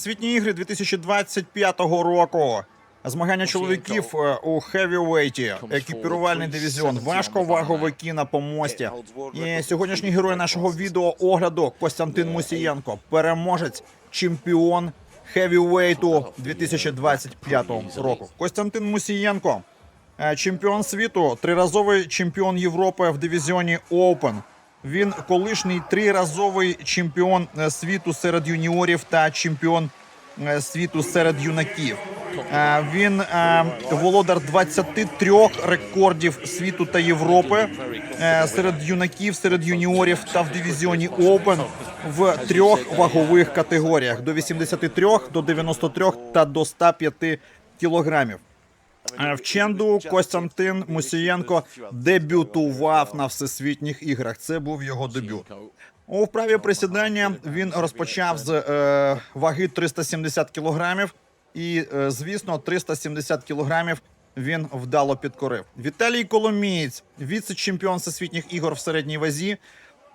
Всесвітні ігри 2025 року. Змагання чоловіків е, у хевівейті, екіпірувальний дивізіон, важковаговики на помості. І сьогоднішній герой нашого відео огляду. Костянтин Мусієнко, переможець, чемпіон хевівейту 2025 року. Костянтин Мусієнко, е, чемпіон світу, триразовий чемпіон Європи в дивізіоні Open. Він колишній триразовий чемпіон е, світу серед юніорів та чемпіон е, світу серед юнаків. Е, Він володар 23 рекордів світу та Європи серед юнаків, серед юніорів та в дивізіоні Open в трьох вагових категоріях: до 83, до 93 та до 105 кілограмів. Е, В Ченду Костянтин Мусієнко дебютував на всесвітніх іграх. Це був його дебют. У вправі присідання він розпочав з е, ваги 370 кілограмів, і е, звісно, 370 кілограмів він вдало підкорив. Віталій Коломієць, віце-чемпіон всесвітніх ігор в середній вазі,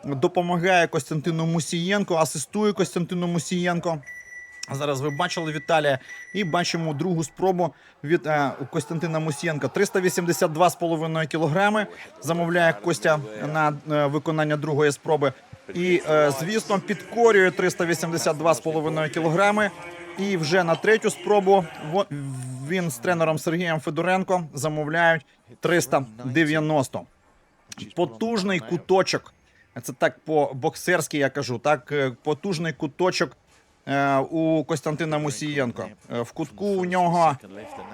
допомагає Костянтину Мусієнко, асистує Костянтину Мусієнко. Зараз ви бачили Віталія і бачимо другу спробу від е, Костянтина Мусієнка. 382,5 кілограми замовляє Костя на е, виконання другої спроби. І, е, звісно, підкорює 382,5 кілограми. І вже на третю спробу він з тренером Сергієм Федоренко замовляють 390. Потужний куточок. Це так по боксерськи я кажу. Так, е, потужний куточок у Костянтина Мусієнко. Е, В кутку у нього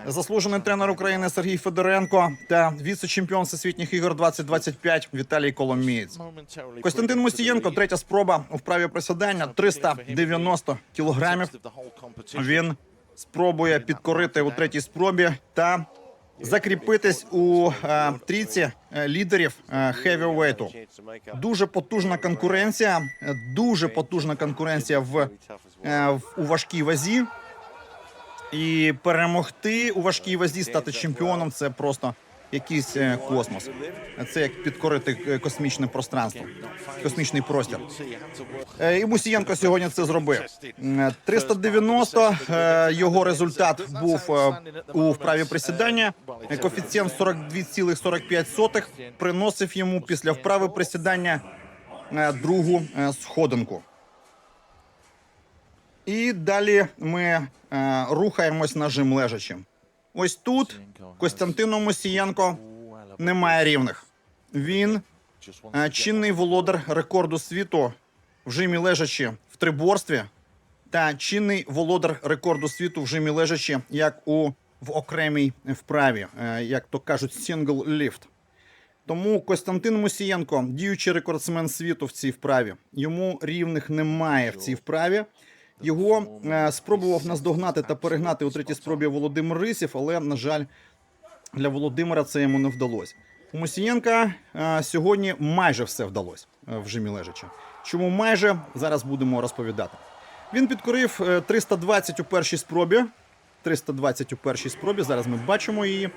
заслужений тренер України Сергій Федоренко та віце-чемпіон всесвітніх ігор 2025 Віталій Коломієць. Костянтин Мусієнко, третя спроба у вправі присідання 390 кілограмів. Він спробує підкорити у третій спробі та закріпитись у е, трійці е, лідерів е, хевівейту. Дуже потужна конкуренція, е, дуже потужна конкуренція е, в у важкій вазі. І перемогти у важкій вазі, стати чемпіоном це просто якийсь е, космос. Це як підкорити е, космічне пространство, космічний простір. Е, І Мусієнко сьогодні це зробив. М, 390 е, його результат був е, у вправі присідання. Е, Коефіцієнт 42,45 приносив йому після вправи присідання е, другу е, сходинку. І далі ми е, рухаємось на жим лежачим. Ось тут Костянтину Мусієнко немає рівних. Він е, чинний володар рекорду світу в жимі лежачі в триборстві та чинний володар рекорду світу в жимі лежачі як у в окремій вправі, е, як то кажуть, сингл ліфт. Тому Костянтин Мусієнко, діючий рекордсмен світу в цій вправі. Йому рівних немає в цій вправі. Його е, спробував наздогнати та перегнати у третій спробі Володимир Рисів, але, на жаль, для Володимира це йому не вдалося. У Мусієнка е, сьогодні майже все вдалося е, в жимі лежачі. Чому майже зараз будемо розповідати. Він підкорив е, 320 у першій спробі. 320 у першій спробі. Зараз ми бачимо її.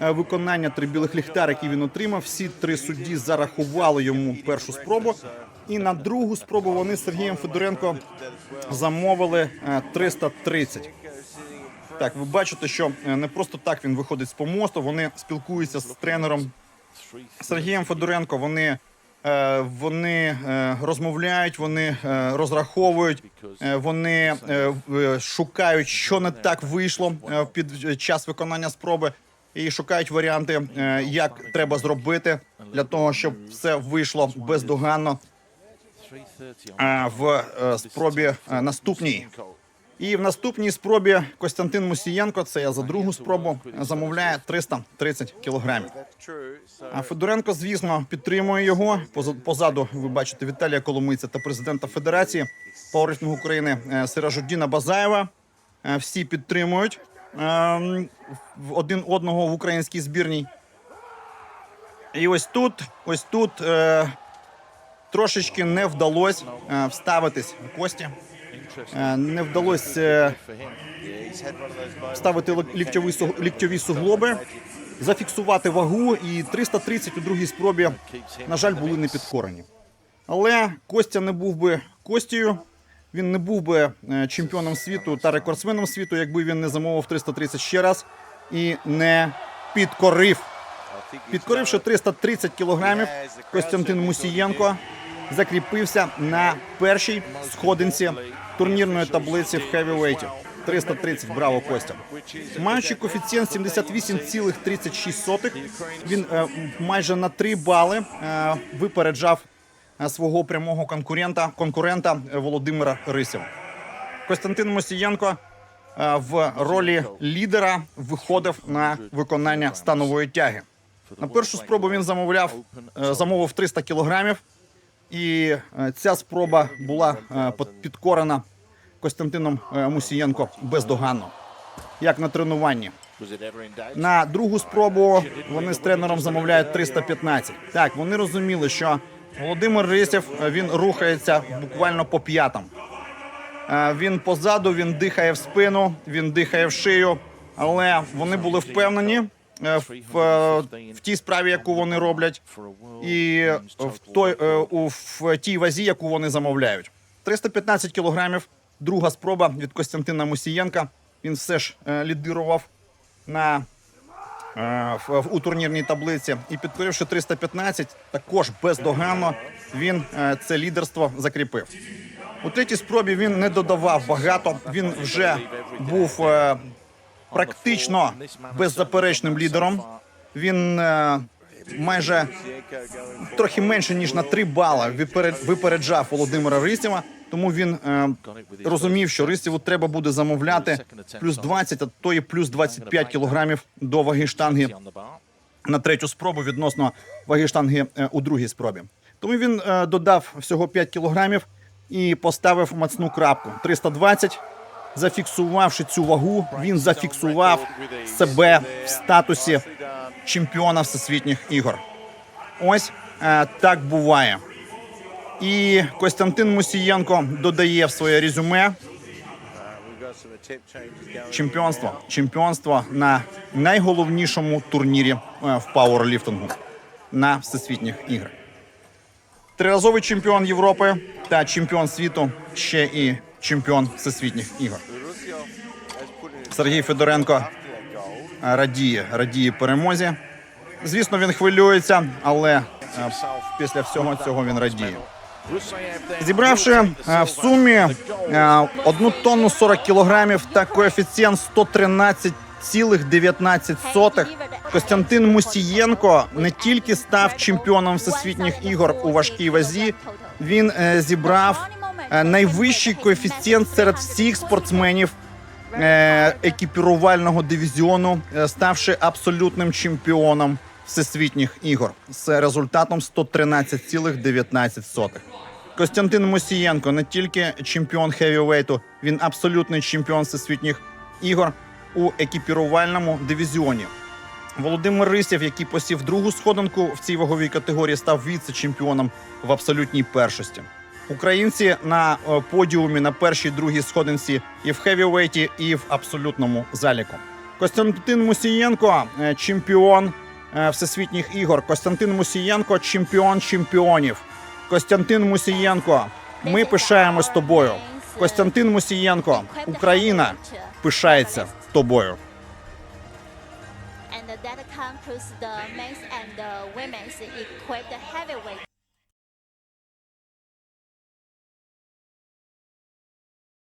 Виконання три білих ліхтар, які він отримав. Всі три судді зарахували йому першу спробу. І на другу спробу вони з Сергієм Федоренко замовили е, 330. Так, ви бачите, що е, не просто так він виходить з помосту. Вони спілкуються з тренером Сергієм Федоренко. Вони, е, вони е, розмовляють, вони е, розраховують, е, вони е, шукають, що не так вийшло е, під час виконання спроби, і шукають варіанти, е, як треба зробити для того, щоб все вийшло бездоганно е, в е, спробі е, наступній. І в наступній спробі Костянтин Мусієнко, це я за другу спробу, замовляє 330 кілограмів. А Федоренко, звісно, підтримує його. Поза- Позаду ви бачите Віталія Коломийця та президента Федерації пауерліфтингу України е, Сиражуддіна Базаєва. Е, Всі підтримують ем, один одного в українській збірній. І ось тут, ось тут е, трошечки не вдалося е, вставитись Кості. Е, Не вдалося е, вставити ліктьові, ліктьові суглоби, зафіксувати вагу, і 330 у другій спробі, на жаль, були не підкорені. Але Костя не був би Костію, він не був би чемпіоном світу та рекордсменом світу, якби він не замовив 330 ще раз і не підкорив. Підкоривши 330 кілограмів, Костянтин Мусієнко закріпився на першій сходинці турнірної таблиці в хевівейті. 330, браво, Костя. Маючи коефіцієнт 78,36, він е, майже на 3 бали е, випереджав е, свого прямого конкурента, конкурента е, Володимира Рисєва. Костянтин Мосієнко е, в ролі лідера виходив на виконання станової тяги. На першу спробу він замовляв, е, замовив 300 кілограмів, і е, ця спроба була е, підкорена Костянтином е, Мусієнко бездоганно, як на тренуванні. На другу спробу вони з тренером замовляють 315. Так, вони розуміли, що Володимир Рисєв е, він рухається буквально по п'ятам. Він позаду, він дихає в спину, він дихає в шию. Але вони були впевнені в, е, в тій справі, яку вони роблять, і в той е, у в тій вазі, яку вони замовляють. 315 кілограмів. Друга спроба від Костянтина Мусієнка. Він все ж е, лідирував на е, у турнірній таблиці. І підкоривши 315, також бездоганно він е, це лідерство закріпив. У третій спробі він не додавав багато. Він вже був е, практично беззаперечним лідером. Він е, майже трохи менше ніж на 3 бала виперед- випереджав Володимира Рисєва. Тому він е, розумів, що Рисєву треба буде замовляти плюс 20, а то і плюс 25 кілограмів до ваги штанги на третю спробу відносно ваги штанги е, у другій спробі. Тому він е, додав всього 5 кілограмів і поставив мацну крапку 320. Зафіксувавши цю вагу, він зафіксував себе в статусі чемпіона всесвітніх ігор. Ось е, так буває. І Костянтин Мусієнко додає в своє резюме чемпіонство. Чемпіонство на найголовнішому турнірі е, в пауерліфтингу на всесвітніх іграх. Триразовий чемпіон Європи та чемпіон світу, ще і чемпіон всесвітніх ігор. Сергій Федоренко е, радіє, радіє перемозі. Звісно, він хвилюється, але е, після всього цього він радіє. Зібравши е, в сумі е, одну тонну 40 кілограмів та коефіцієнт 113,19, Костянтин Мусієнко не тільки став чемпіоном всесвітніх ігор у важкій вазі, він зібрав найвищий коефіцієнт серед всіх спортсменів е, екіпірувального дивізіону, е, ставши абсолютним чемпіоном всесвітніх ігор з результатом 113,19. Костянтин Мосієнко не тільки чемпіон хевівейту, він абсолютний чемпіон всесвітніх ігор у екіпірувальному дивізіоні. Володимир Рисєв, який посів другу сходинку в цій ваговій категорії, став віце-чемпіоном в абсолютній першості. Українці на е, подіумі на першій другій сходинці і в хевівейті, і в абсолютному заліку. Костянтин Мусієнко е, чемпіон е, всесвітніх ігор. Костянтин Мусієнко чемпіон чемпіонів. Костянтин Мусієнко, ми пишаємось тобою. Костянтин Мусієнко, Україна пишається тобою. And that concludes the men's and the women's equipped heavyweight